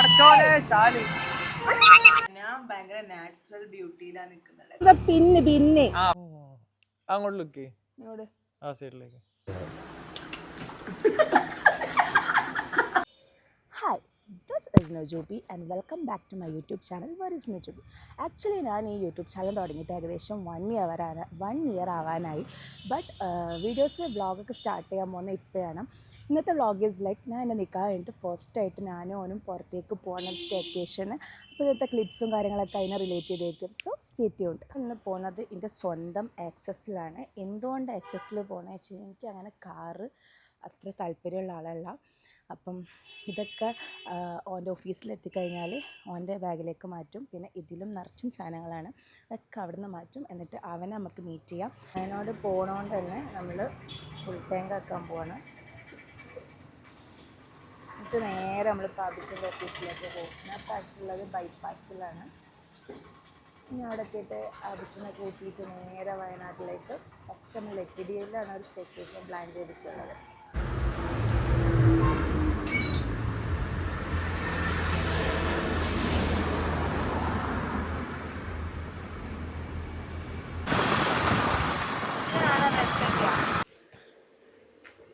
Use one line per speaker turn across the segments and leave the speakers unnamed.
പടച്ചോനെ ചാൽ.
ഞാൻ ഭയങ്കര നാച്ചുറൽ
പിന്നെ പിന്നെ?
അങ്ങോട്ട് ലുക്ക്. ആ സൈഡിലേക്ക്
hi this is Najubi and welcome back to my YouTube channel where is Najubi actually ഞാൻ ഈ യൂട്യൂബ് ചാനൽ തുടങ്ങിയിട്ട് ഏകദേശം വൺ ഇയർ വരാൻ വൺ ഇയർ ആവാനായി. ബട്ട് വീഡിയോസ് വ്ളോഗൊക്കെ സ്റ്റാർട്ട് ചെയ്യാൻ പോകുന്ന ഇപ്പോഴാണ്. ഇന്നത്തെ വ്ളോഗ് ഈസ് ലൈക്ക് ഞാൻ എന്റെ നിൽക്കാൻ വേണ്ടിയിട്ട് ഫസ്റ്റ് ആയിട്ട് ഞാനും ഓനും പുറത്തേക്ക് പോകണം സ്റ്റേക്കേഷന് അപ്പോൾ ഇന്നത്തെ ക്ലിപ്സും കാര്യങ്ങളൊക്കെ അതിനെ റിലേറ്റ് ചെയ്തായിരിക്കും സോ സ്റ്റേറ്റ് ഉണ്ട് ഇന്ന് പോകുന്നത് എന്റെ സ്വന്തം ആക്സസിലാണ് എന്തുകൊണ്ട് ആക്സസിൽ പോകണമെന്ന് വെച്ച് കഴിഞ്ഞാൽ എനിക്ക് അങ്ങനെ കാറ് അത്ര താല്പര്യമുള്ള ആളല്ല. അപ്പം ഇതൊക്കെ ഓന്റെ ഓഫീസിലെത്തിക്കഴിഞ്ഞാൽ ഓന്റെ ബാഗിലേക്ക് മാറ്റും. പിന്നെ ഇതിലും നിറച്ചും സാധനങ്ങളാണ്. അതൊക്കെ അവിടെ നിന്ന് മാറ്റും. എന്നിട്ട് അവനെ നമുക്ക് മീറ്റ് ചെയ്യാം. അതിനോട് പോകണോണ്ട് തന്നെ നമ്മൾ ഫുൾ ടാങ്ക് ആക്കാൻ പോവാണ്. എന്നിട്ട് നേരെ നമ്മൾ പ്രാപിച്ചത് ഓഫീസിലേക്ക് പോകും ഞാൻ പ്രാപിച്ചുള്ളത് ബൈപ്പാസിലാണ് ഇനി അവിടെ എത്തിയിട്ട് ആബിച്ചിനെ കൂട്ടിയിട്ട് നേരെ വയനാട്ടിലേക്ക് ഫസ്റ്റ് നമ്മൾ ലക്കിടിയിലാണ് ഒരു സ്റ്റേക്കേഷൻ പ്ലാൻ ചെയ്തിട്ടുള്ളത്.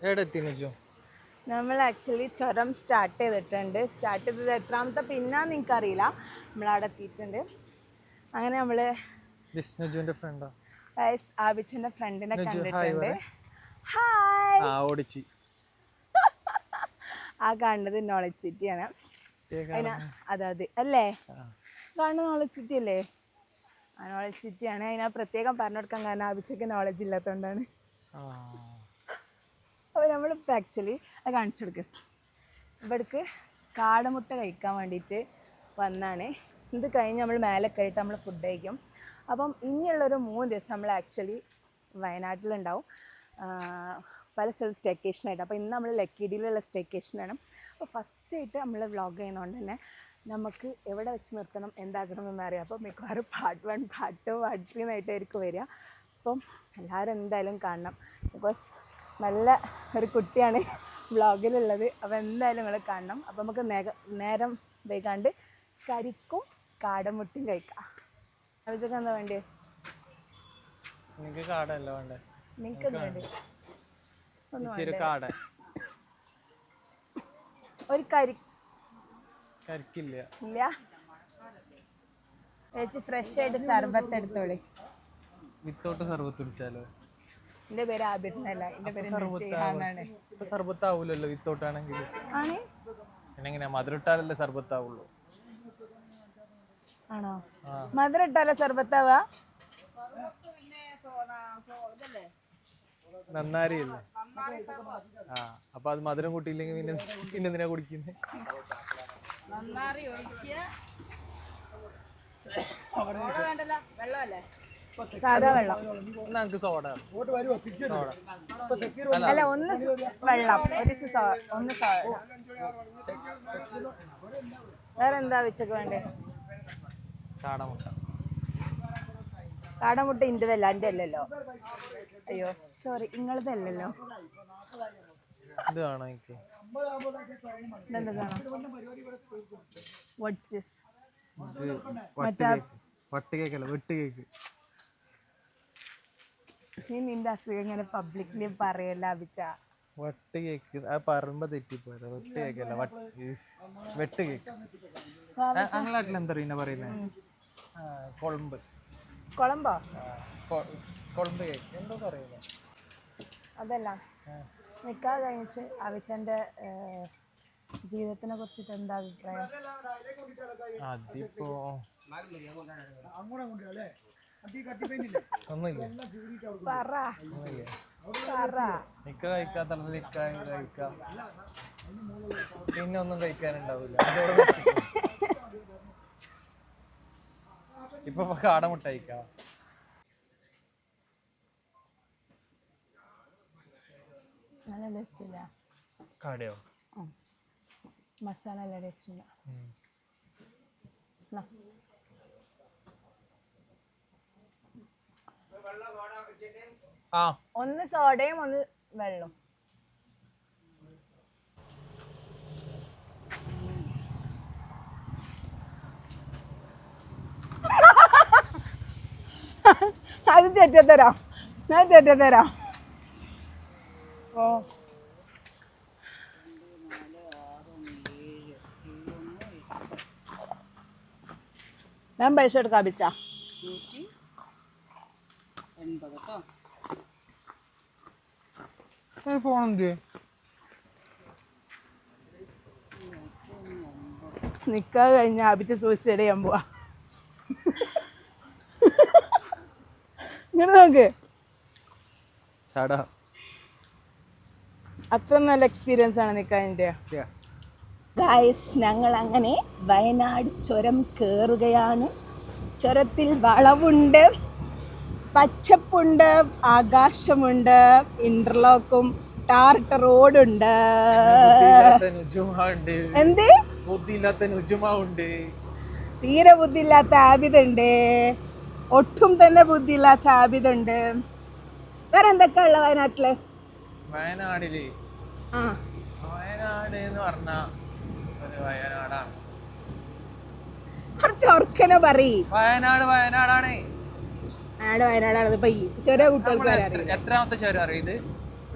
എവിടെ എത്തി നിജു?
നമ്മൾ ആക്ച്വലി ചുരം സ്റ്റാർട്ട് ചെയ്തിട്ടുണ്ട്. സ്റ്റാർട്ട് ചെയ്തത് എത്രാമത്തെ പിന്നാന്ന് എനിക്കറിയില്ല നമ്മളവിടെ എത്തിയിട്ടുണ്ട്. അങ്ങനെ നമ്മൾ
വിഷ്ണുജുവിന്റെ ഫ്രണ്ടോ
ആബിച്ചന്റെ ഫ്രണ്ടിനെ കണ്ടിട്ടുണ്ട്. ഹായ്
ആ ഓടിച്ച്.
ആ കാണുന്നത് നോളജ് സിറ്റിയാണ്
കേക്ക്
അതിനാ അല്ലേ? കാണുന്ന നോളജ് സിറ്റി അല്ലേ? ആ നോളജ് സിറ്റിയാണ് അതിനാ പ്രത്യേകം പറഞ്ഞു കൊടുക്കാൻ കാരണം ആബിച്ചൊക്കെ നോളജ് ഇല്ലാത്തതുകൊണ്ടാണ്. അപ്പോൾ നമ്മളിപ്പോൾ ആക്ച്വലി അത് കാണിച്ചു കൊടുക്ക് ഇവിടേക്ക് കാടമുട്ട കഴിക്കാൻ വേണ്ടിയിട്ട് വന്നാണ്. ഇത് കഴിഞ്ഞ് നമ്മൾ മേലെ കയറിയിട്ട് നമ്മൾ ഫുഡ് കഴിക്കും. അപ്പം ഇനിയുള്ളൊരു മൂന്ന് ദിവസം നമ്മൾ ആക്ച്വലി വയനാട്ടിലുണ്ടാവും. പല സ്ഥലം സ്റ്റേക്കേഷനായിട്ട് അപ്പോൾ ഇന്ന് നമ്മൾ ലക്കിടിയിലുള്ള സ്റ്റേക്കേഷനാണ് അപ്പോൾ ഫസ്റ്റ് ആയിട്ട് നമ്മൾ വ്ളോഗ് ചെയ്യുന്നതുകൊണ്ട് തന്നെ നമുക്ക് എവിടെ വെച്ച് നിർത്തണം എന്താക്കണം എന്നറിയാം അപ്പോൾ മിക്കവാറും part one part two part three എന്നായിട്ടായിരിക്കും വരിക. അപ്പം എല്ലാവരും എന്തായാലും കാണണം. ബിക്കോസ് നല്ല ഒരു കുട്ടിയാണ്. വ്ളോഗിലുള്ളത് അപ്പോൾ എന്തായാലും നിങ്ങൾ കാണണം. അപ്പോൾ നമുക്ക് നേരം വൈകാണ്ട് കരിക്കും കാടമുട്ടും കഴിക്കാം. അവിടെ എന്താ വേണ്ടത്
നിനക്ക് കാടല്ല വേണ്ടേ?
നിങ്ങൾക്ക് എന്താ വേണ്ടി വേണ്ടേ?
കാട.
ഒരു കരി
കരിക്കില്ല.
ഇല്ല. ചേച്ചി ഫ്രഷ് ആയിട്ട് സർബത്ത് എടുത്തോളി.
വിത്തൗട്ട് സർബത്ത് കുടിച്ചാലോ?
എന്റെ പേര് ആബിദ് എന്നല്ല എന്റെ പേര്
സർബത്ത്
ജിഹാന്നാണ്
ഇപ്പൊ സർബത്ത് വിത്തോട്ടാണെങ്കിൽ
ആണ്?
എങ്ങനെയാ? മധുരട്ടാലല്ലേ സർബത്ത് ആവുള്ളൂ
ആണോ? മധുരം ഇട്ടാലോ സർബത്താവാ
നന്നാരിയല്ലേ? ആ അപ്പൊ അത് മധുരം കൂട്ടിയില്ലെങ്കിൽ പിന്നെ പിന്നെ എന്തിനാ കുടിക്കുന്നത്
വെള്ളമല്ലേ? സാധാ വെള്ളം.
സോഡ സോഡ
അല്ല ഒന്ന് വെള്ളം. ഒരു ഒന്ന് സോ- വേറെ എന്താ വെച്ചൊക്കെ വേണ്ടേ?
കാടമുട്ട.
കാടമുട്ട ഇന്റെതല്ല എന്റെ അല്ലല്ലോ. അയ്യോ സോറി ഇങ്ങളതല്ലല്ലോ
ഇത് വെട്ടുകേക്ക് എനിക്ക്?
ഇതെന്താണ് വാട്ട്സ് ദിസ്
ഇത് വട്ട് കേക്കല്ല വെട്ട് കേക്ക്.
നീ നിന്റെ അസുഖം ഇങ്ങനെ പബ്ലിക്കലി പറയല്ല അഭിച്ച.
വട്ട് കേക്ക്. ആ പറയുമ്പോ തെറ്റിപ്പോയത് വട്ട് കേക്കല്ല വട്ട് കേക്ക്. ഞങ്ങളെ നാട്ടിൽ എന്താ പറയുന്ന? പറയുന്നത് കൊളമ്പ്
കൊളമ്പോ
കൊളമ്പ് കേക്ക്. എന്തോ പറയുന്നത്
അതല്ല. നിക്കാ കഴിഞ്ഞിട്ട് അവിച്ചന്റെ ജീവിതത്തിനെ കുറിച്ചിട്ട് എന്താ അഭിപ്രായം?
അതിപ്പോ ഒന്നുമില്ല കഴിക്കാം പിന്നെ ഒന്നും കഴിക്കാനുണ്ടാവില്ല ഇപ്പൊ കാടമുട്ടായിക്ക
നല്ല ടേസ്റ്റ് ഇല്ല.
കാടയോ.
മസാല നല്ല ടേസ്റ്റ് ഇല്ല. ഒന്ന് സോഡയും ഒന്ന് വെള്ളം അത് തെറ്റത്തരാം ഞാൻ തെറ്റത്തരാം ഓ. ഞാൻ പൈസ എടുക്കാം ബിച്ചാ
ഫോൺ എന്ത്
നിക്കാ കഴിഞ്ഞ അഭിച്ച സൂയിസൈഡ് ചെയ്യാൻ പോവാ. ഇങ്ങനെ നോക്ക്.
ചാടാ.
അത്ര നല്ല എക്സ്പീരിയൻസ് ആണ് നിക്കാതിന്റെ ഗായ്സ് ഞങ്ങൾ അങ്ങനെ വയനാട് ചുരം കേറുകയാണ്. ചുരത്തിൽ വളവുണ്ട്. പച്ചപ്പുണ്ട് ആകാശമുണ്ട് ഇന്റർലോക്കും ടാർട്ട് റോഡുണ്ട് എന്ത്?
ബുദ്ധിയില്ലാത്ത ഉണ്ട്
തീരെ ബുദ്ധിയില്ലാത്ത ആബിദുണ്ട്. ഒട്ടും തന്നെ ബുദ്ധിയില്ലാത്ത ആബിദുണ്ട്. വേറെ എന്തൊക്കെ ഉള്ള
വയനാട്ടിൽ?
വയനാടിൽ.
വയനാട് എന്ന് പറഞ്ഞ ഒരു വയനാടാണ്.
കുറച്ച് ഉറക്കനെ പറയും.
വയനാട് വയനാടാണ്.
വയനാട് വയനാടാണ്. ഈ ചെറിയ കുട്ടികൾക്ക്
എത്രാമത്തെ ചുരം അറിയത്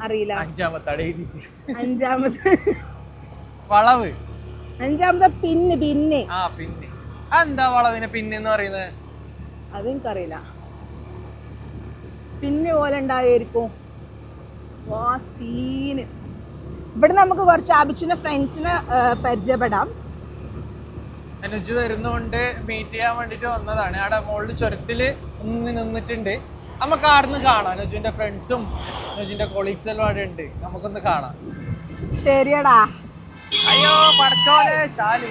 അറിയില്ല.
അഞ്ചാമത്തെ അടയിലിട്ട്
അഞ്ചാമത്തെ
വളവ്.
അഞ്ചാമത്തെ പിന്നെ പിന്നെ.
ആ പിന്നെ. എന്താ വളവിനെ പിന്നെന്ന് പറയുന്നത്?
അതെനിക്കറിയില്ല. പിന്നെ പോലെ ഉണ്ടായിരിക്കും. വാ സീന്. ഇവിടെ നമുക്ക് കുറച്ച് ആബിച്ചിന്റെ ഫ്രണ്ട്സിനെ പരിചയപ്പെടാം.
അനുജ് വരുന്നോണ്ട് മീറ്റ് ചെയ്യാൻ വേണ്ടിട്ട് വന്നതാണ്. അവിടെ മുകളിൽ ചുരത്തിൽ ഒന്ന് നിന്നിട്ടുണ്ട്. നമുക്ക് ആടുന്ന് കാണാം. നജുവിന്റെ ഫ്രണ്ട്സും നജുവിന്റെ കൊളീഗ്സ് എല്ലാം അവിടെ ഉണ്ട്. നമുക്കൊന്ന് കാണാം.
ശരിയടാ.
അയ്യോ പടച്ചോലെ ചാലു.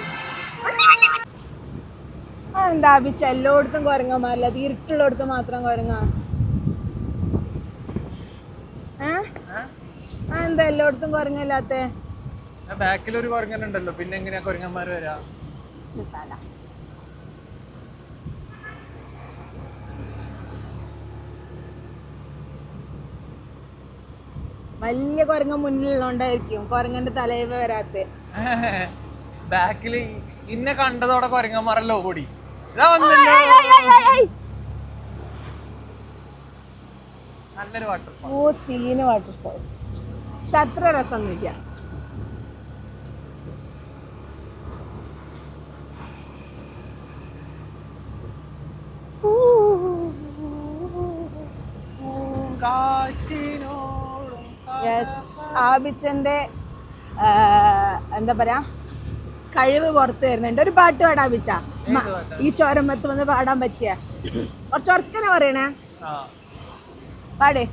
എന്താ ബിച്ച് എല്ലായിടത്തും കുരങ്ങന്മാരല്ല? അത് ഇരുട്ടുള്ളിടത്ത് മാത്രം കുരങ്ങ. എന്താ എല്ലായിടത്തും കുരങ്ങല്ലാത്ത?
ബാക്കിൽ ഒരു കുരങ്ങനുണ്ടല്ലോ. പിന്നെ എങ്ങനെയാ കുരങ്ങന്മാര് വരാ?
വലിയ കുരങ്ങ മുന്നിലുള്ളോണ്ടായിരിക്കും കുരങ്ങന്റെ തലയിവ വരാത്ത.
ബാക്കിൽ ഇന്നെ കണ്ടതോടെ കുരങ്ങന്മാരല്ലോ വന്നല്ലോ? നല്ലൊരു വാട്ടർഫോൾ
ഓ സീന് വാട്ടർഫോൾസ് പക്ഷെ അത്ര രസമൊന്നുമില്ല
കാറ്റിനോടും
യെസ് ആബിച്ചന്റെ ആ, എന്താ പറയാ കഴിവ് പുറത്തു വരുന്നുണ്ട് ഒരു പാട്ട് പാടാ ആബിച്ച. മ- ഈ ചോരമ്പത്ത് വന്ന് പാടാൻ പറ്റിയ. കുറച്ച് ഉറക്കനെ പറയണേ. പാടേ.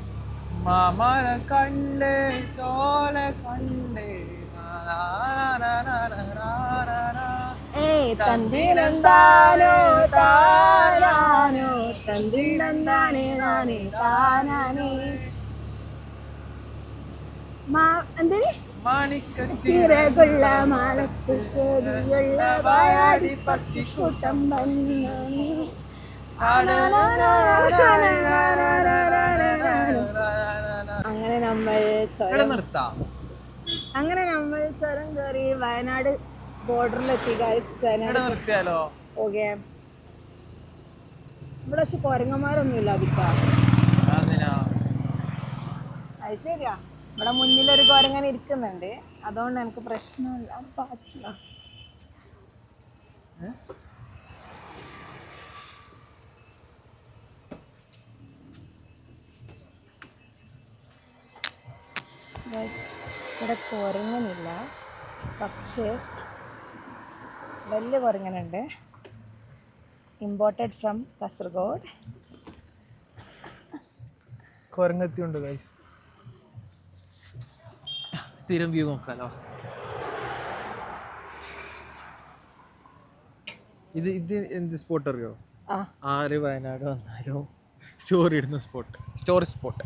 മാമര കണ്ടേ ചോല കണ്ട്
ഏയ് തന്തിനെന്താനോ താനോ തന്തിനെന്താനേ നാനേ താനാനേ. ചിറകുള്ള മാളത്ത് ചെറിയുള്ള വായാടി പക്ഷിക്കൂട്ടം വന്നു. അങ്ങനെ നമ്മൾ അങ്ങനെ നമ്മൾ ചുരം കയറി വയനാട് ബോർഡറിലെത്തി
നിർത്തിയാലോ?
ഓക്കെ. ഇവിടെ പക്ഷെ കുരങ്ങന്മാരൊന്നും ഇല്ല അഭിച്ചാ അത് ശരിയാ. ഇവിടെ മുന്നിലൊരു കോരങ്ങൻ ഇരിക്കുന്നുണ്ട്. അതുകൊണ്ട് എനിക്ക് പ്രശ്നമില്ല. പാച്ചില്ല ഇവിടെ കുരങ്ങനില്ല. പക്ഷേ വലിയ കുരങ്ങനുണ്ട്. Imported from Kasaragod.
കുരങ്ങത്തി ഉണ്ട് ഗൈസ് സ്ഥിരം വ്യൂ നോക്കാലോ ഇത് ഇത് എന്ത് സ്പോട്ട് അറിയോ? ആര് വയനാട് വന്നാലോ സ്റ്റോറി ഇടുന്ന spot story spot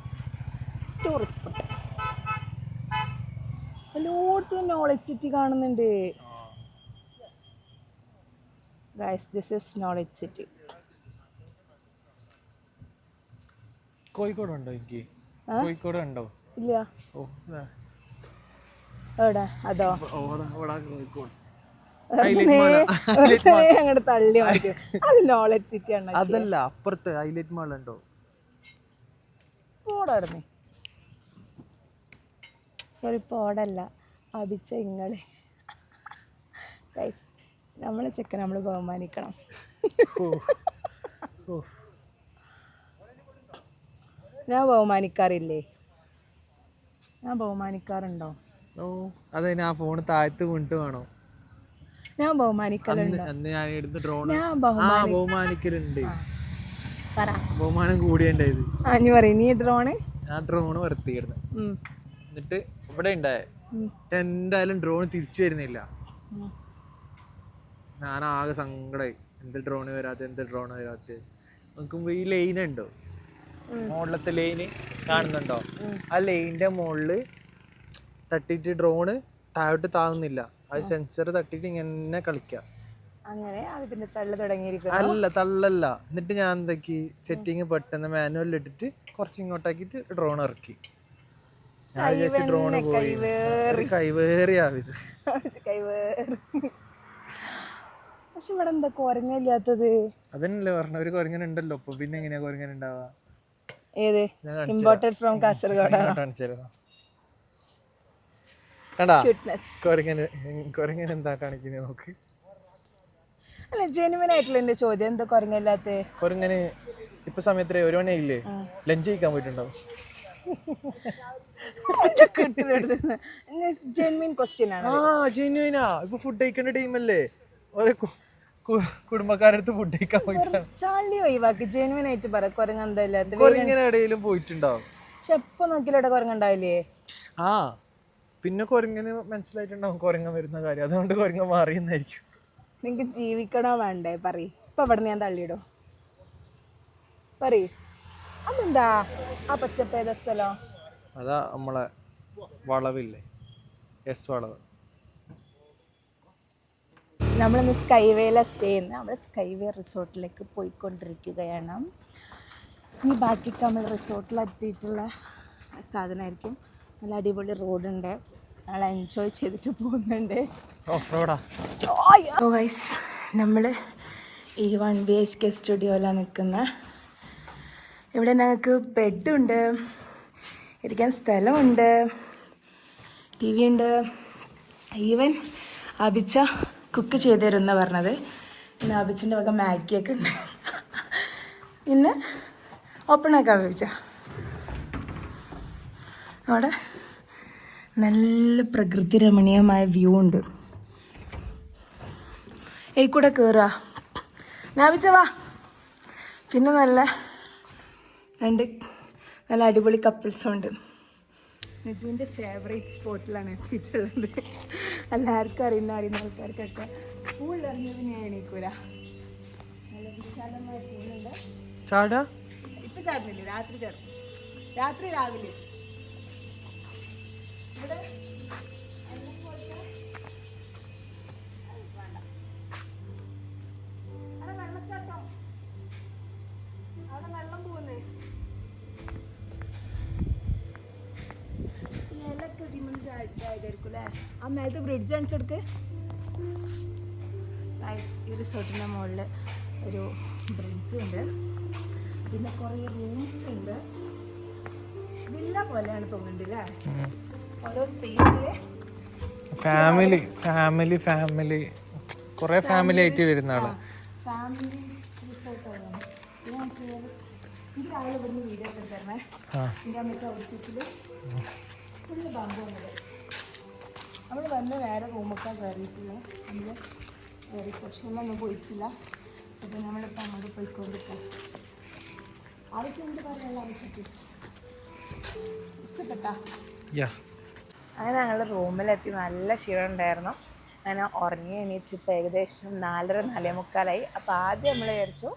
story spot എല്ലായിടത്തും നോളജ് സിറ്റി കാണുന്നുണ്ട്. Guys this is knowledge city
Kozhikode ഉണ്ടോ എനിക്ക് കോഴിക്കോട് ഉണ്ടോ
ഇല്ല.
ഓ.
എവിടെ? അതോ? അങ്ങോട്ട് തള്ളി മാറ്റും. അത് നോളജ് സിറ്റി ആണ്
അതല്ല അപ്പുറത്ത് ഹൈലൈറ്റ് മാൾ ഉണ്ടോ?
പോടായിരുന്നു സോറി പോടല്ല. അഭിച്ച ഇങ്ങൾ. നമ്മളെ ചെക്കൻ നമ്മൾ ബഹുമാനിക്കണം. ഞാൻ ബഹുമാനിക്കാറില്ലേ? ഞാൻ ബഹുമാനിക്കാറുണ്ടോ?
ഓ അതെ ആ ഫോൺ താഴ്ത്ത് കൊണ്ടു വേണോ?
ഞാൻ ബഹുമാനിക്കലുണ്ടോ.
അന്ന് ഞാൻ എടുത്ത് ഡ്രോൺ
ഞാൻ
ആ
ബഹുമാനി
ബഹുമാനിക്കലുണ്ട്.
പറ.
ബഹുമാനം കൂടിയുണ്ടായത്
ആ നീ പറയും നീ ഡ്രോണ്
ആ ഡ്രോൺ വർത്തിയിരുന്നു
ഉം.
എന്നിട്ട് ഇവിടെ ഉണ്ടായേ
ഉം.
എന്തായാലും ഡ്രോൺ തിരിച്ചു വരുന്നില്ല.
ഉം.
ഞാൻ ആകെ സങ്കടമായി എന്ത് ഡ്രോൺ വരാത്ത എന്ത് ഡ്രോൺ വരാത്ത. നമുക്ക് ഈ ലൈൻ ഉണ്ടോ?
ഉം.
മുകളിലത്തെ ലൈന് കാണുന്നുണ്ടോ? ആ ലൈനിന്റെ മുകളിൽ തട്ടിയിട്ട് ഡ്രോണ് താഴോട്ട് താങ്ങുന്നില്ല അത് സെൻസർ തട്ടിയിട്ട് ഇങ്ങനെ കളിക്കാം.
അങ്ങനെ അത് പിന്നെ തള്ളു തുടങ്ങിയിരിക്കും
അല്ല തള്ളല്ല. എന്നിട്ട് ഞാൻ എന്താക്കി? സെറ്റിങ് പെട്ടെന്ന് മാനുവൽ ഇട്ടിട്ട് കുറച്ച് ഇങ്ങോട്ടാക്കിയിട്ട് ഡ്രോൺ ഇറക്കി. ഞാൻ വിചാരിച്ചു ഡ്രോൺ പോയി. കൈവേറിയാവിത്
കൈവേറി പക്ഷെ ഇവിടെ എന്താ കുരങ്ങില്ലാത്തത്
അതന്നല്ലേ പറഞ്ഞ. ഒരു കുരങ്ങൻ ഉണ്ടല്ലോ. അപ്പൊ പിന്നെ എങ്ങനെയാ കുരങ്ങൻ ഉണ്ടാവുക?
ഏത്? ഇമ്പോർട്ടഡ് ഫ്രോം കാസർഗോഡ്
കാണിച്ചാലോ കണ്ടാ? കുരങ്ങൻ എന്താ കാണിക്കുന്നത് നോക്ക്
അല്ല ജെനുവൻ ആയിട്ടുള്ള എന്റെ ചോദ്യം. എന്താ കുരങ്ങില്ലാത്ത
കുരങ്ങന് ഇപ്പൊ സമയത്ത് ഒരു മണിയായില്ലേ? ലഞ്ച് കഴിക്കാൻ പോയിട്ടുണ്ടാവും.
ജെനുവിൻ ക്വസ്റ്റ്യൻ ആണ്.
ആ ജെന്യൂനാ ഇപ്പൊ ഫുഡ് കഴിക്കേണ്ട ടൈം അല്ലേ? കു- കുടുംബക്കാരടുത്ത് ഫുഡ് കഴിക്കാൻ പോയിട്ടാണ്.
ചാളി ഒഴിവാക്കി. ജെനുവൻ ആയിട്ട് പറ. കുരങ്ങ എന്താ ഇല്ലാത്ത?
കുരങ്ങനെ ഇടയിലും പോയിട്ടുണ്ടാവും.
പക്ഷെ എപ്പോ നോക്കിയാലും ഇവിടെ കുരങ്ങ ഉണ്ടാവില്ലേ?
ആ. പിന്നെ കുരങ്ങന് മനസ്സിലായിട്ടുണ്ടാവും കുരങ്ങൻ വരുന്ന കാര്യം. അതുകൊണ്ട് കുരങ്ങൻ മാറിയെന്നായിരിക്കും.
നിങ്ങൾക്ക് ജീവിക്കണോ വേണ്ടേ? പറയ്. ഇപ്പൊ ഇവിടെ ഞാൻ തള്ളിയിടോ. പറയ്. അതെന്താ? ആ പച്ചപ്പേത സ്ഥലം?
അതാ നമ്മളെ വളവില്ലേ? എസ് വളവ്.
നമ്മളിന്ന് സ്കൈവേയിലാണ് സ്റ്റേ ചെയ്യുന്നത് നമ്മൾ സ്കൈവേ റിസോർട്ടിലേക്ക് പോയിക്കൊണ്ടിരിക്കുകയാണ്. ഇനി ബാക്കിയൊക്കെ നമ്മൾ റിസോർട്ടിലെത്തിയിട്ടുള്ള സാധനമായിരിക്കും. നല്ല അടിപൊളി റോഡുണ്ട്. നല്ല എൻജോയ് ചെയ്തിട്ട് പോകുന്നുണ്ട്.
ഓ
വൈസ് നമ്മൾ ഈ വൺ ബി എച്ച് കെ സ്റ്റുഡിയോയിലാണ് നിൽക്കുന്നത് ഇവിടെ ഞങ്ങൾക്ക് ബെഡുണ്ട് ഇരിക്കാൻ സ്ഥലമുണ്ട് ടി വി ഉണ്ട് ഈവൻ അബിച്ച കുക്ക് ചെയ്തു തരുമെന്ന് പറഞ്ഞത്. പിന്നെ അബിച്ചിന്റെ വക മാഗിയൊക്കെ ഉണ്ട്. പിന്നെ ഓപ്പൺ ആക്കാം അബിച്ച അവിടെ നല്ല പ്രകൃതി രമണീയമായ വ്യൂ ഉണ്ട്. ഈ കൂടെ കയറുക ലാഭിച്ച വാ. പിന്നെ നല്ല രണ്ട് നല്ല അടിപൊളി കപ്പിൾസും ഉണ്ട്. നജുവിന്റെ ഫേവറേറ്റ് സ്പോട്ടിലാണ് എത്തിയിട്ടുള്ളത്. എല്ലാവർക്കും അറിയുന്ന അറിയുന്ന ആൾക്കാർക്കൊക്കെ പൂളിൽ അറിഞ്ഞത് ഞാൻ എണീക്കൂല. നല്ല വിശാലമായ പൂളുണ്ട് ഇപ്പം ചാടുന്നില്ല രാത്രി ചാടും. രാത്രി രാവിലെ. ആ ബ്രിഡ്ജ് അണിച്ചെടുക്ക് ഈ റിസോർട്ടിന്റെ മുകളിൽ ഒരു ബ്രിഡ്ജ് ഉണ്ട്. പിന്നെ കുറേ റൂംസ് ഉണ്ട്. വില്ല പോലെയാണ് തോന്നുന്നുണ്ട് അല്ലേ? ഓരോ സ്പേസിൽ
ഫാമിലി ഫാമിലി ഫാമിലി കുറെ ഫാമിലി ആയിട്ട് വരുന്ന
ആൾ. നമ്മൾ വന്ന് വേറെ റൂമൊക്കെ കയറിയിട്ടില്ല നമ്മൾ റിസപ്ഷനിലൊന്നും പോയിട്ടില്ല. അപ്പോൾ നമ്മളിപ്പോൾ അങ്ങോട്ട് പോയിക്കൊണ്ടിരിക്കാം. ആവശ്യം പറയാനുള്ള ആവശ്യത്തിൽ ഇഷ്ടപ്പെട്ടാ? അങ്ങനെ ഞങ്ങൾ റൂമിലെത്തി നല്ല ക്ഷീണം ഉണ്ടായിരുന്നു അങ്ങനെ ഉറങ്ങി എണീച്ചിപ്പോൾ ഏകദേശം നാലര നാലേ മുക്കാലായി അപ്പോൾ ആദ്യം നമ്മൾ വിചാരിച്ചു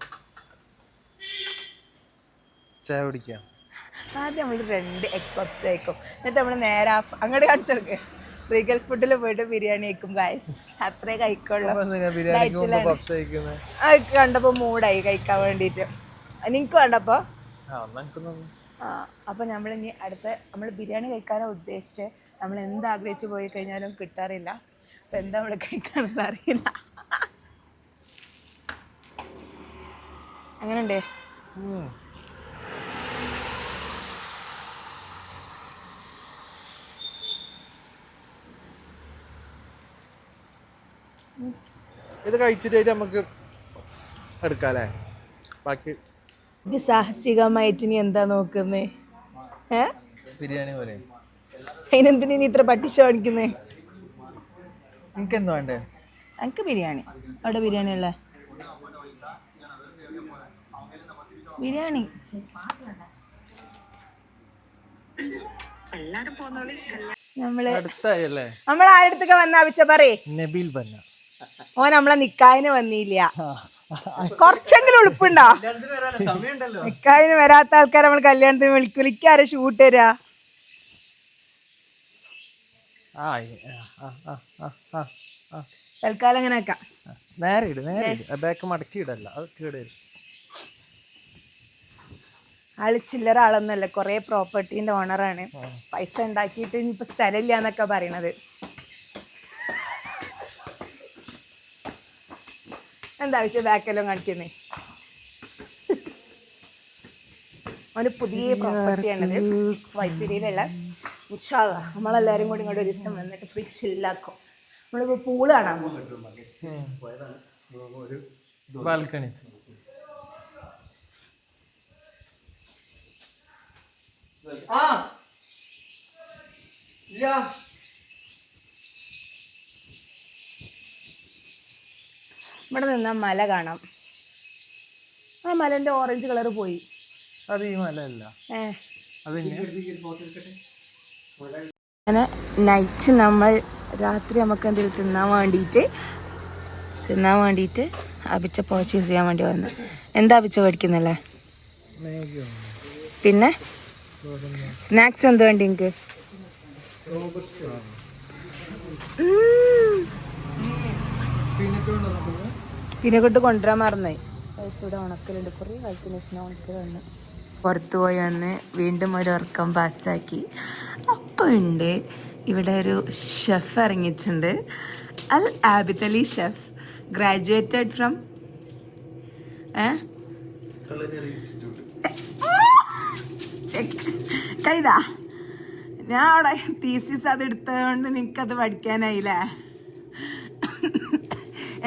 ചായ കുടിക്കാം?
ആദ്യം നമ്മൾ രണ്ട് എഗ് പപ്സ് കഴിക്കും. എന്നിട്ട് നമ്മൾ നേരെ അങ്ങോട്ട് കാണിച്ചെടുക്കുക റീഗൽ ഫുഡിൽ പോയിട്ട് ബിരിയാണി കഴിക്കും ഗൈസ് അത്രേ കഴിക്കുള്ളൂ. കണ്ടപ്പോൾ മൂടായി കഴിക്കാൻ വേണ്ടിയിട്ട് നിങ്ങൾക്ക് വേണ്ടപ്പോൾ
ആ
അപ്പം നമ്മൾ ഇനി അടുത്ത നമ്മൾ ബിരിയാണി കഴിക്കാനാണ് ഉദ്ദേശിച്ചത് നമ്മൾ എന്ത് ആഗ്രഹിച്ചു പോയി കഴിഞ്ഞാലും കിട്ടാറില്ല. അപ്പം എന്താ നമ്മൾ കഴിക്കാമെന്ന് അറിയില്ല. അങ്ങനെയുണ്ടേ?
ഇത് കഴിച്ചിട്ട് നമുക്ക് എടുക്കാല്ലേ? ബാക്കി
ഇത് സാഹസികമായിട്ട് ഇനി എന്താ നോക്കുന്നേ?
ബിരിയാണി പോലെ.
അതിനെന്തിനു ഇനി ഇത്ര പട്ടിഷ കാണിക്കുന്നേ?
നിങ്ങൾക്ക് എന്താ വേണ്ടേ?
എനിക്ക് ബിരിയാണി. അവിടെ ബിരിയാണി ഉള്ള? ബിരിയാണി.
നമ്മൾ
നമ്മൾ ആരടുത്തൊക്കെ വന്ന പറയേ.
നബീൽ ബന്ന.
ഓ നമ്മളെ നിക്കായന് വന്നില്ല. കുറച്ചെങ്കിലും ഉളുപ്പുണ്ടോ?
നിക്കായന്
നിക്കായിന് വരാത്ത ആൾക്കാരെ നമ്മൾ കല്യാണത്തിന് വിളിക്കും വിളിക്കാരെ ഷൂട്ട് തരാ.
ആ.
തൽക്കാലം അങ്ങനെ ആക്കാം
നേരെ ഇട് നേരെ ഇട്. ബാക്ക് മടക്കി ഇടല്ല. അത് കേട് വരും.
ആൾ ചില്ലറ ആളൊന്നുമല്ല കൊറേ പ്രോപ്പർട്ടിന്റെ ഓണറാണ്. പൈസ ഉണ്ടാക്കിയിട്ട് ഇനിയിപ്പോ സ്ഥലമില്ല എന്നൊക്കെ പറയണത്. എന്താ വെച്ചാൽ ബാക്കെല്ലാം കാണിക്കുന്നേ? അവന് പുതിയ പ്രോപ്പർട്ടിയാണത്. വൈത്തിരിയിലുള്ള. ഇൻഷാല്ല നമ്മളെല്ലാവരും കൂടി ഇങ്ങോട്ട് ഒരു ദിവസം വന്നിട്ട് ഫ്രിഡ്ജ് ചില്ലാക്കും നമ്മളിപ്പോൾ പൂൾ കാണാൻ പോകും
ബാൽക്കണി. ആ. ഇല്ല
ഇവിടെ നിന്നാ മല കാണാം. ആ മലന്റെ ഓറഞ്ച് കളർ പോയി.
അത് ഈ മല അല്ല
ഏ.
അതിന്?
അങ്ങനെ നൈറ്റ് നമ്മൾ രാത്രി നമുക്ക് എന്തെങ്കിലും തിന്നാൻ വേണ്ടിയിട്ട് തിന്നാൻ വേണ്ടിയിട്ട് അബിച്ച പർച്ചേസ് ചെയ്യാൻ വേണ്ടി വന്നു. എന്താ അബിച്ച മേടിക്കുന്നല്ലേ? പിന്നെ? സ്നാക്സ് എന്ത് വേണ്ടി എനിക്ക് പിന്നെ കൊണ്ട് കൊണ്ടുവരാൻ മറന്നായി പൈസ ഇവിടെ ഉണക്കലുണ്ട്. കുറേ കാലത്തിന് ശേഷം ഉണക്കലുണ്ട്. പുറത്തു പോയി വന്ന് വീണ്ടും ഒരു ഉറക്കം പാസ്സാക്കി. അപ്പോൾ ഉണ്ട്. ഇവിടെ ഒരു ഷെഫ് ഇറങ്ങിയിട്ടുണ്ട്. Al Abid Ali chef graduated from. കൈതാ. ഞാൻ അവിടെ തീസിസ് അത് എടുത്തതുകൊണ്ട് അത് പഠിക്കാനായില്ലേ?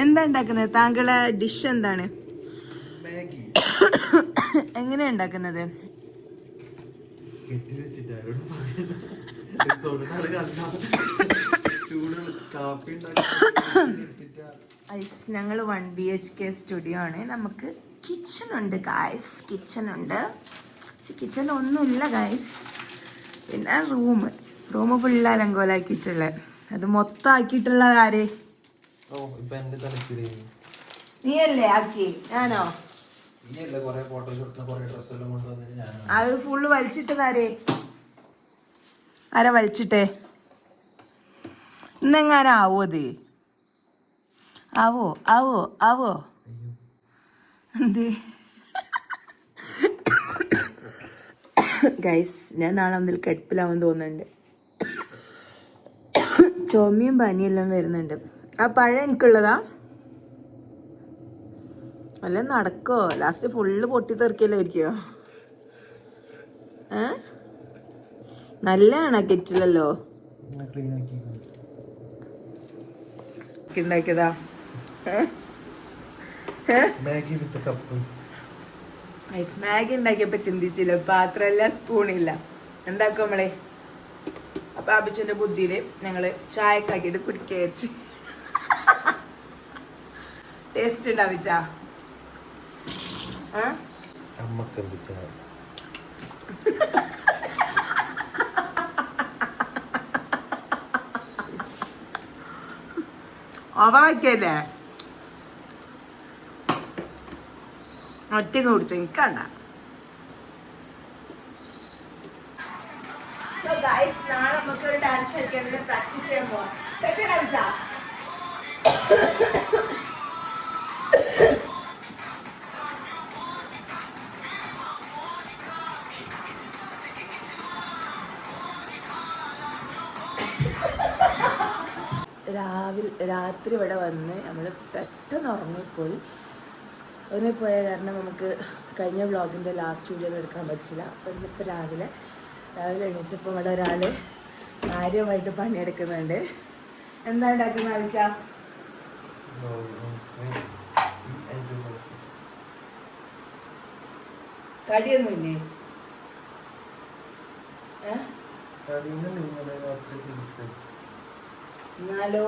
എന്താ ഉണ്ടാക്കുന്നത്? താങ്കളുടെ ഡിഷ് എന്താണ്
മാഗി
എങ്ങനെയാ ഉണ്ടാക്കുന്നത്
കെട്ടി വെച്ചിട്ട് ആരോടും പറയണ്ട സോണാട് കണ്ട ചൂട് ഉണ്ടാക്കുന്നത്
ഐസ് ഞങ്ങൾ one B H K studio ആണ്. നമുക്ക് കിച്ചൺ ഉണ്ട് ഗായ്സ് കിച്ചൺ ഉണ്ട്. പക്ഷെ കിച്ചണിൽ ഒന്നുമില്ല ഗായ്സ് പിന്നെ റൂം റൂം ഫുള്ള് അലങ്കോലാക്കിയിട്ടുള്ളത് അത് മൊത്തം ആക്കിയിട്ടുള്ള ആര്? നീയല്ലേ ആക്കി? ഞാനോ? അത് ഫുള്ള് വലിച്ചിട്ടത് ആര് ആരാ വലിച്ചിട്ടേ? ഇന്നെങ്ങാനും ആവോ അത് ആവോ ആവോ ആവോ? എന്ത്? ഗൈസ് ഞാൻ നാളെ ഒന്നിൽ കെടുപ്പിലാവും തോന്നുന്നുണ്ട്. ചുമയും പനിയെല്ലാം വരുന്നുണ്ട്. ആ പഴം എനിക്കുള്ളതാ. അല്ല നടക്കോ? ലാസ്റ്റ് ഫുള്ള് പൊട്ടി തെറിക്കല്ലായിരിക്കോ ഏ?
നല്ല
ഉണ്ടാക്കിയതാ
കപ്പ്
ഐസ് മാഗി ഉണ്ടാക്കിയപ്പോ ചിന്തിച്ചില്ല. പാത്രമില്ല സ്പൂണില്ല. എന്താക്കും നമ്മളെ? അപ്പൊ അഭിച്ചന്റെ ബുദ്ധിയിൽ ഞങ്ങൾ ചായക്കാക്കിയിട്ട് കുടിക്കയച്ച് ടേസ്റ്റ് ഉണ്ടാവിച്ച
അമ്മയ്ക്ക് എന്ത് ചായ?
ഓവറാക്കിയല്ലേ? ഒറ്റയ്ക്ക് കുടിച്ചു എനിക്കണ്ട സോ ഗൈസ് നാളെ നമുക്ക് ഒരു ഡാൻസ് കളിക്കാൻ പ്രാക്ടീസ് ചെയ്യാൻ പോവാം. സെറ്റ് കളിച്ചാ രാവിലെ രാത്രി ഇവിടെ വന്ന് നമ്മൾ പെട്ടെന്ന് ഉറങ്ങിപ്പോയി. ഉറങ്ങിപ്പോയ കാരണം നമുക്ക് കഴിഞ്ഞ വ്ളോഗിന്റെ ലാസ്റ്റ് വീഡിയോ എടുക്കാൻ പറ്റില്ല. അപ്പോൾ ഇന്നിപ്പോൾ രാവിലെ രാവിലെ എണീച്ചപ്പോൾ ഇവിടെ ഒരാൾ കാര്യമായിട്ട് പണിയെടുക്കുന്നുണ്ട്. എന്താ ഉണ്ടാക്കുന്ന
food.
കടിയൊന്നുമില്ലേ ഏ?
കടീന്ന് രാത്രി തിരുത്ത്
എന്നാലോ?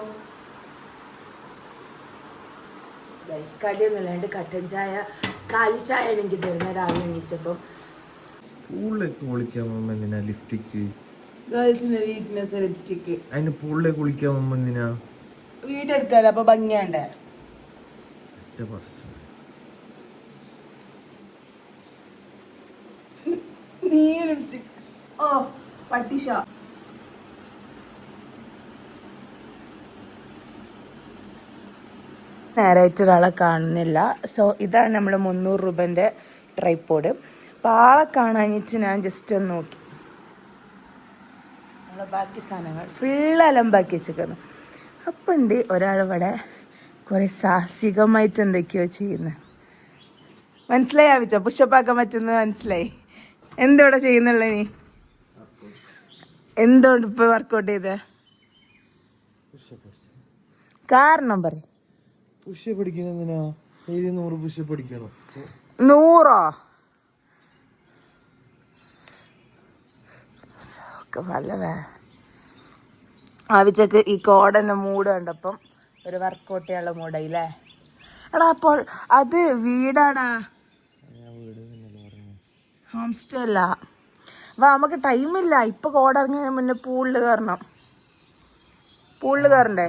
ഗൈസ് ഒന്നല്ലാണ്ട് കട്ടൻ ചായ കാലി ചായ ആണെങ്കിൽ തരുന്ന രാവിലെ എണീച്ചപ്പം.
പൂളിലേക്ക് കുളിക്കാൻ പോകുമ്പോ എന്തിനാ
ഗേൾസിന്റെ വീക്ക്നെസ് ലിപ്സ്റ്റിക്ക്
അതിന് പൂളിലേക്ക് കുളിക്കാൻ പോകുമ്പോ എന്തിനാ?
വീടെടുക്കാലോ അപ്പൊ ഭംഗിയാണ്ടേ? നീ ലിപ്സ്റ്റിക് ഓ പട്ടിഷ. നേരായിട്ട് ഒരാളെ കാണുന്നില്ല. സോ ഇതാണ് നമ്മൾ മുന്നൂറ് രൂപന്റെ ട്രൈപ്പോഡ് അപ്പോൾ ആളെ കാണാനിച്ച് ഞാൻ ജസ്റ്റ് ഒന്ന് നോക്കി. നമ്മളെ ബാക്കി സാധനങ്ങൾ. ഫുൾ അലമ്പാക്കി വെച്ചേക്കുന്നു അപ്പം ഉണ്ട് ഒരാളിവിടെ കുറേ സാഹസികമായിട്ട് എന്തൊക്കെയോ ചെയ്യുന്നത് മനസ്സിലായി ആവിച്ച പുഷപ്പാക്കാൻ പറ്റുന്നത് മനസ്സിലായി. എന്തോടെ ചെയ്യുന്നുള്ള നീ? എന്തുകൊണ്ട് ഇപ്പൊ വർക്കൗട്ട് ചെയ്ത്? കാരണം പറ
ഡെയിലി നൂറ്
നല്ല വേ ആവിച്ചക്ക് ഈ കോടന്റെ മൂഡ് കണ്ടപ്പം ഒരു വർക്കൗട്ട് ചെയ്യാനുള്ള മൂടായില്ലേ? എടാ അപ്പോൾ അത് വീടാടാ. ഹോം സ്റ്റേ അല്ല. അപ്പൊ നമുക്ക് ടൈമില്ല ഇപ്പൊ കോടിറങ്ങിയതിന് മുന്നേ പൂളിൽ കയറണം പൂളിൽ കയറണ്ടേ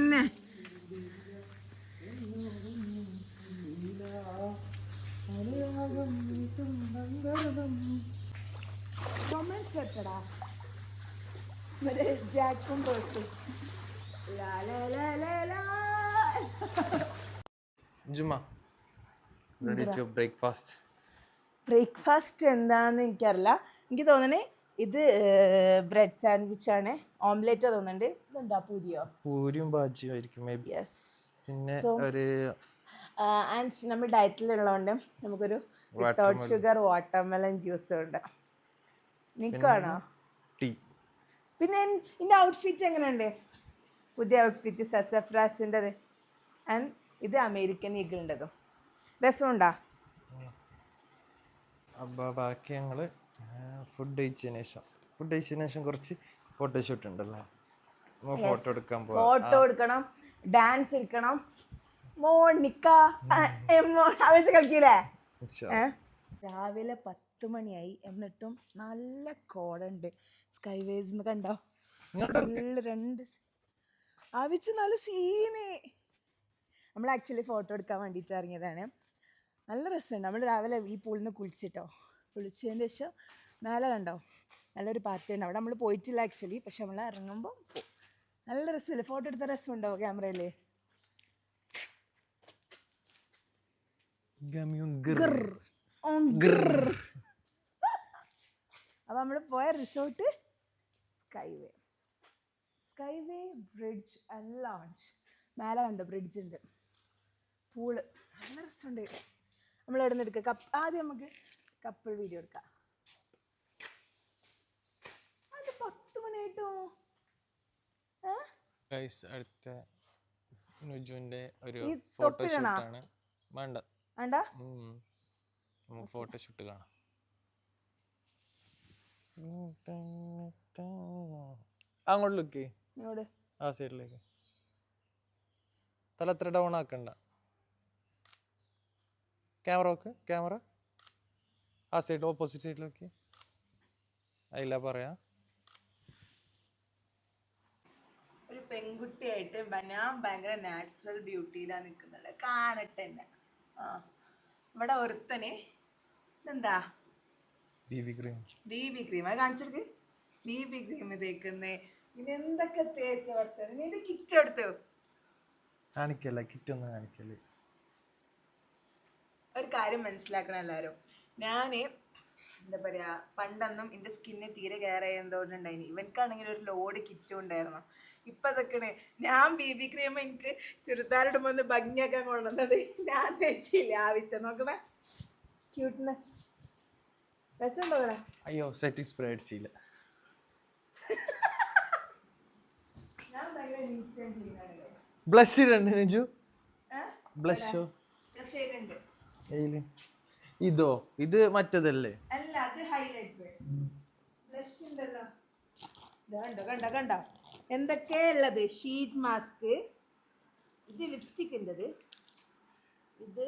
ലാ ലാ
ജുമ റെഡി ടു ബ്രേക്ക്ഫാസ്റ്റ്
ബ്രേക്ക്ഫാസ്റ്റ് എന്താന്ന് എനിക്കറിയില്ല. എനിക്ക് തോന്നണേ ഇത് ബ്രെഡ് സാൻഡ്വിച്ച് ആണ്. ഓംലെറ്റ് തോന്നുന്നുണ്ട് ഇതെന്താ പൂരിയോ?
പൂരിയും ബാജിയും ആയിരിക്കും മേ ബി
യെസ്
പിന്നെ ഒരു
ആൻഡ് നമ്മൾ ഡയറ്റിലുള്ളതുകൊണ്ട് നമുക്കൊരു വിത്തൗട്ട് ഷുഗർ വാട്ടർമെലൻ ജ്യൂസ് ഉണ്ട്. നിൽക്കുവാണോ
ടീ
പിന്നെ എൻ- എന്റെ ഔട്ട്ഫിറ്റ് എങ്ങനെയുണ്ട്? പുതിയ ഔട്ട്ഫിറ്റ് സസഫ്രാസിന്റെത് ആൻഡ് ഇത് അമേരിക്കൻ ഈഗിളിന്റെതും രസമുണ്ടോ?
അപ്പോൾ ബാക്കി ഞങ്ങൾ ഫുഡ് കഴിച്ചതിന് ശേഷം. ഫുഡ് കഴിച്ചതിന് ശേഷം കുറച്ച് ഫോട്ടോഷൂട്ട് ഉണ്ടല്ലോ? ഫോട്ടോ എടുക്കാൻ
ഫോട്ടോ എടുക്കണം ഡാൻസ് എടുക്കണം. മോണിക്ക വെച്ച് കളിക്കൂലേ? ഏ? രാവിലെ പത്ത് മണിയായി. എന്നിട്ടും നല്ല കോടുണ്ട് സ്കൈ വേസ് കണ്ടോ? ഫുള്ള് രണ്ട് ആവിച്ച് നല്ല സീന് നമ്മൾ ആക്ച്വലി ഫോട്ടോ എടുക്കാൻ വേണ്ടിയിട്ട് ഇറങ്ങിയതാണ്. നല്ല രസമുണ്ട്. നമ്മൾ രാവിലെ ഈ പൂളിൽ നിന്ന് കുളിച്ചിട്ടോ. കുളിച്ചതിന് ശേഷം മേലെ കണ്ടോ? നല്ലൊരു പാർട്ടി ഉണ്ട്. അവിടെ നമ്മൾ പോയിട്ടില്ല ആക്ച്വലി പക്ഷെ നമ്മൾ ഇറങ്ങുമ്പോൾ. നല്ല രസമല്ലേ? ഫോട്ടോ എടുത്ത രസമുണ്ടോ ക്യാമറയിൽ അപ്പൊ നമ്മൾ പോയ resort skyway skyway bridge and lounge മേലെ കണ്ടോ ബ്രിഡ്ജ് ഉണ്ട്. പൂൾ നല്ല രസമുണ്ട്. നമ്മൾ ഇവിടുന്ന് നിന്ന് എടുക്കുക കപ്പ് ആദ്യം നമുക്ക് കപ്പിൾ വീഡിയോ എടുക്കാം. അത് പത്ത് മണിയായിട്ടോ
അടുത്ത നുജുവിന്റെ ഒരു ഫോട്ടോ
ഷൂട്ട്
ആണ്. വേണ്ട.
വേണ്ട.
നമുക്ക് ഫോട്ടോഷൂട്ട് കാണാം. അങ്ങോട്ട് ലുക്ക് ആ സൈഡിലേക്ക് തല അത്ര ഡൗൺ ആക്കണ്ട. ക്യാമറ നോക്ക് ക്യാമറ ആ സൈഡ് ഓപ്പോസിറ്റ് സൈഡിലേക്ക് അതില്ല പറയാ.
ഒരു പെൺകുട്ടിയായിട്ട് ഞാൻ ഭയങ്കര നാച്ചുറൽ ബ്യൂട്ടിയിലാണ് നിൽക്കുന്നത് കാണട്ടെ എന്നെ. ആ. ഇവിടെ ഒരുത്തന് ഇതെന്താ?
ബി ക്രീം
ബി ക്രീം അത് കാണിച്ചെടുക്ക്. ബി ബി ക്രീം തേക്കുന്നേ. പിന്നെ എന്തൊക്കെ തേച്ച് കുറച്ചു നീ ഇത് കിറ്റ് എടുത്തു?
കാണിക്കല്ല കിറ്റ് ഒന്നും കാണിക്കല്ലേ
ഒരു കാര്യം മനസ്സിലാക്കണം എല്ലാവരും. ഞാൻ എന്താ പറയാ പണ്ടൊന്നും എന്റെ സ്കിന്ന് തീരെ കെയർ ചെയ്യുന്നതുകൊണ്ടുണ്ടായിന് ഇവൻക്കാണെങ്കിൽ ഒരു ലോഡ് കിറ്റും ഉണ്ടായിരുന്നു. ഇപ്പൊ അതൊക്കെയാണ്. ഞാൻ ബി ബി ക്രീം എനിക്ക് ചുരിദാറിടുമ്പോ ഒന്ന് ഭംഗിയാക്കാൻ കൊണ്ടുവന്നത്. ഞാൻ വെച്ചില്ല ആവശ്യം നോക്കണേ. ക്യൂട്ടിന് രസമുണ്ടോ സെറ്റ്
അയ്യോ സാറ്റിസ്ഫൈ അടിച്ചില്ല. ബ്ലഷ് ഇടണ്ട്
നെഞ്ചു?
ബ്ലഷോ
ചെയ്തിട്ടുണ്ട്.
ഇതോ? ഇത് മറ്റതല്ലേ?
കണ്ടോ കണ്ടോ എന്തൊക്കെയാ ഉള്ളത്? ഷീറ്റ് മാസ്ക് ഇത് ലിപ്സ്റ്റിക്കിന്റെത് ഇത്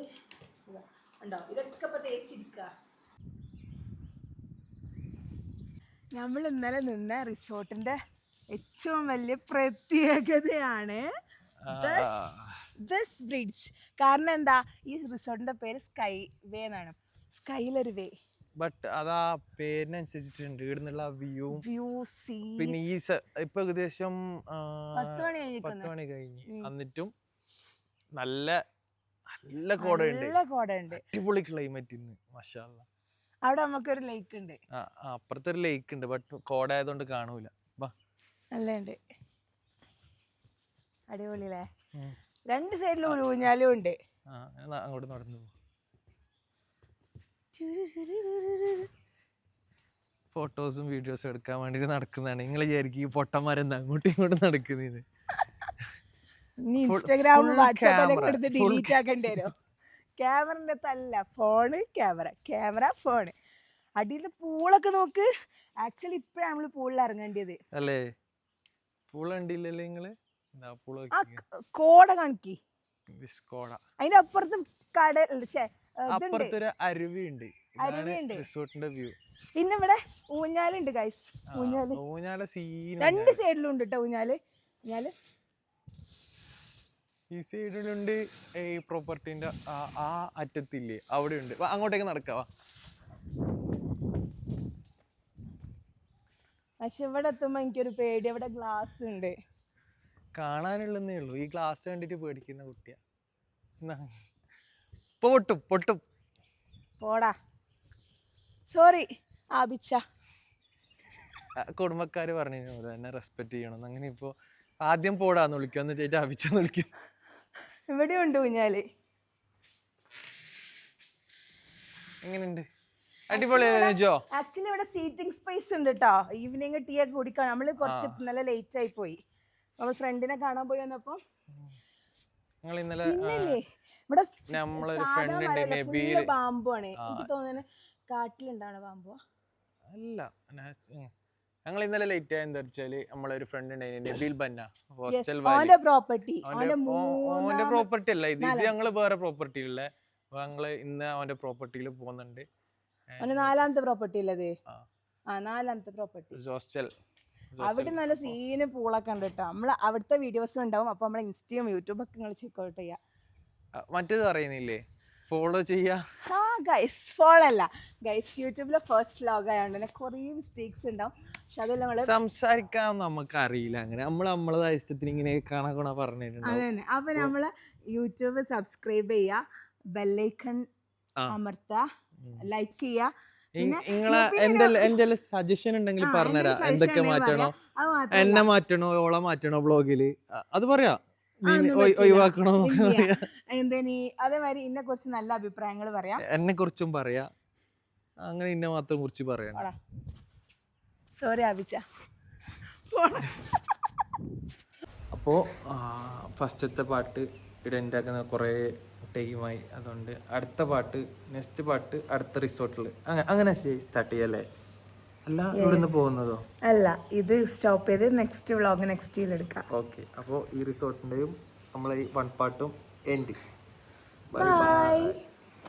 ഉണ്ടോ ഇതൊക്കെ ഇപ്പൊ തേച്ചിരിക്ക. നമ്മൾ ഇന്നലെ നിന്ന റിസോർട്ടിന്റെ ഏറ്റവും വലിയ പ്രത്യേകതയാണ് ദിസ് ബ്രിഡ്ജ് കാരണം എന്താ? ഈ റിസോർട്ടിന്റെ പേര് സ്കൈ വേ എന്നാണ്. സ്കൈലൊരു വേ
ബട്ട് അതാ പേരിനനുസരിച്ചിട്ടുണ്ട്. ഇവിടുന്നുള്ള വ്യൂ
വ്യൂ സീ
പിന്നെ ഈ ഇപ്പൊ ഏകദേശം
പത്ത് മണി
കഴിഞ്ഞ് എന്നിട്ടും നല്ല നല്ല കോടയുണ്ട്. അടിപൊളി ക്ലൈമറ്റ് ഇന്ന് മഷാല്ല
അവിടെ നമുക്കൊരു ലേക്ക് ഉണ്ട്.
അപ്പുറത്തെ ഒരു ലേക്ക് ഉണ്ട് ബട്ട് കോടായതുകൊണ്ട് കാണൂല.
അല്ലേ അടിപൊളിയല്ലേ? രണ്ട് സൈഡിലും ഒരു ഊഞ്ഞാലും ഉണ്ട്.
അങ്ങോട്ട് നടന്നു ഫോട്ടോസും വീഡിയോസും എടുക്കാൻ വേണ്ടിട്ട് നടക്കുന്നതാണ്. നിങ്ങൾ വിചാരിക്കും ഈ പൊട്ടന്മാരെന്താ അങ്ങോട്ടും ഇങ്ങോട്ടും നടക്കുന്നത്
ഇൻസ്റ്റാഗ്രാമിലും
വാട്സാപ്പിലൊക്കെ
എടുത്ത് ഡിലീറ്റ് ആക്കേണ്ടി വരും. ക്യാമറന്റെ തല്ല ഫോണ് ക്യാമറ. Camera phone. അടിയിൽ പൂളൊക്കെ നോക്ക്. ആക്ച്വലി ഇപ്പഴാണ് നമ്മൾ പൂളിൽ ഇറങ്ങേണ്ടത്
അല്ലേ? പൂള ഉണ്ടില്ലല്ലേ നിങ്ങൾ?
ആ കോട കാണിക്കി. അതിന്റെ അപ്പുറത്ത് കടൽ
അപ്പുറത്തൊരു
അരുവിയുണ്ട്.
റിസോർട്ടിന്റെ വ്യൂ.
പിന്നെ ഇവിടെ ഊഞ്ഞാലുണ്ട് ഗൈസ് ഊഞ്ഞാൽ.
ഊഞ്ഞാല സീൻ
രണ്ട് സൈഡിലും ഉണ്ട് കേട്ടോ ഊഞ്ഞാൽ. ഊഞ്ഞാൽ.
ഈ സൈഡിലുണ്ട് ഈ പ്രോപ്പർട്ടിന്റെ ആ അറ്റത്തില്ലേ? അവിടെ ഉണ്ട് അങ്ങോട്ടേക്ക് നടക്കാവാ
പക്ഷെ ഇവിടെ എത്തുമ്പോ എനിക്കൊരു പേടി. അവിടെ ഗ്ലാസ് ഉണ്ട്.
കാണാനുള്ളതേ ഉള്ളൂ. ഈ ഗ്ലാസ് കണ്ടിട്ട് പേടിക്കുന്ന കുട്ടിയാ. പൊട്ടും പൊട്ടും.
പോടാ. സോറി ആപിച്ച
ആ, കുടുംബക്കാര് പറഞ്ഞു തന്നെ റെസ്പെക്ട് ചെയ്യണം. അങ്ങനെ ഇപ്പൊ ആദ്യം പോടാന്ന് വിളിക്കും എന്നിട്ട് ആപിച്ചെന്ന് വിളിക്കും
ഇവിടെ ഉണ്ട് കുഞ്ഞാൽ
എങ്ങനെയുണ്ട് ജോ.
ആക്ച്വലി ഇവിടെ സീറ്റിംഗ് സ്പേസ് ഉണ്ട് കേട്ടോ ഈവനിങ് ടീ ഒക്കെ കുടിക്കാം നമ്മൾ കുറച്ച് ഇന്നലെ ലേറ്റ് ആയി പോയി. നമ്മൾ ഫ്രണ്ടിനെ കാണാൻ പോയി വന്നപ്പോ
നിങ്ങൾ ഇന്നലെ
ഇവിടെ
നമ്മളൊരു friend ഉണ്ട്, നബീൽ.
എനിക്ക് തോന്നുന്നത് കാട്ടിലുണ്ടാണ് പാമ്പോ
അല്ല ഞങ്ങൾ ഇന്നലെ ലേറ്റ് ആയെന്ന് വെച്ചാൽ ഒരു ഫ്രണ്ട് ഉണ്ടായിരുന്നു നബീൽ ബന്ന. ഹോസ്റ്റൽ
ഓന്റെ പ്രോപ്പർട്ടി ഓന്റെ
പ്രോപ്പർട്ടി അല്ല ഇത് ഇത് ഞങ്ങൾ വേറെ പ്രോപ്പർട്ടിയിലുള്ള അപ്പൊ ഞങ്ങൾ ഇന്ന് അവന്റെ പ്രോപ്പർട്ടിയിൽ പോകുന്നുണ്ട്
നാലാമത്തെ പ്രോപ്പർട്ടി ഉള്ളത്.
ആ.
നാലാമത്തെ പ്രോപ്പർട്ടി
ഹോസ്റ്റൽ
അവിടെ നല്ല സീന് പൂളൊക്കെ ഉണ്ട് കേട്ടോ നമ്മൾ അവിടുത്തെ വീഡിയോസ് ഉണ്ടാവും. അപ്പൊ നമ്മളെ ഇൻസ്റ്റയും യൂട്യൂബൊക്കെ നിങ്ങൾ ചെക്ക് ഔട്ട് ചെയ്യാം.
മറ്റേത് പറയുന്നില്ലേ? ഫോളോ ചെയ്യാ?
ആ ഗൈസ് ഫോളോ അല്ല. ഗൈസ് യൂട്യൂബിലെ ഫസ്റ്റ് വ്ലോഗ് ആയതുകൊണ്ട് തന്നെ കുറേ മിസ്റ്റേക്സ് ഉണ്ടാവും പക്ഷെ അതെല്ലാം നമ്മൾ
സംസാരിക്കാൻ നമുക്ക് അറിയില്ല അങ്ങനെ. നമ്മൾ നമ്മളതായ ഇഷ്ടത്തിന് ഇങ്ങനെ കാണാ പറഞ്ഞിട്ടുണ്ട്
അതെ തന്നെ അപ്പൊ നമ്മൾ യൂട്യൂബ് സബ്സ്ക്രൈബ് ചെയ്യുക ബെല്ലൈക്കൺ
ഐക്കൺ
അമർത്തുക ലൈക്ക് ചെയ്യുക
നിങ്ങളെ എന്തെല്ലാം സജഷൻ ഉണ്ടെങ്കിൽ പറഞ്ഞുതരാം. എന്തൊക്കെ മാറ്റണോ. എന്നെ മാറ്റണോ? ഓളെ മാറ്റണോ? ബ്ലോഗിൽ അത് പറയാ. ഒഴിവാക്കണോ.
എന്തേനി അതേമാതിരി ഇന്നെ കുറിച്ച് നല്ല അഭിപ്രായങ്ങൾ പറയാം.
എന്നെ കുറിച്ചും പറയാ. അങ്ങനെ ഇന്നെ മാത്രം കുറിച്ച് പറയാം
സോറി ആപിച്ച
അപ്പോൾ ഫസ്റ്റത്തെ പാട്ട് ഇവിടെ ഉണ്ടാക്കുന്ന കുറേ ടൈമായി അതുകൊണ്ട് അടുത്ത പാട്ട് നെക്സ്റ്റ് പാട്ട് അടുത്ത റിസോർട്ടിൽ അങ്ങനെ അങ്ങനെ സ്റ്റാർട്ട് ചെയ്യല്ലേ അല്ല ഇവിടുന്ന് പോകുന്നതോ?
അല്ല ഇത് സ്റ്റോപ്പ് ചെയ്ത് നെക്സ്റ്റ് വ്ളോഗ് നെക്സ്റ്റ് എടുക്കാം.
ഓക്കെ അപ്പോൾ ഈ റിസോർട്ടിന്റെയും നമ്മളെ ഈ വൺ പാർട്ടും എൻഡ്
ബൈ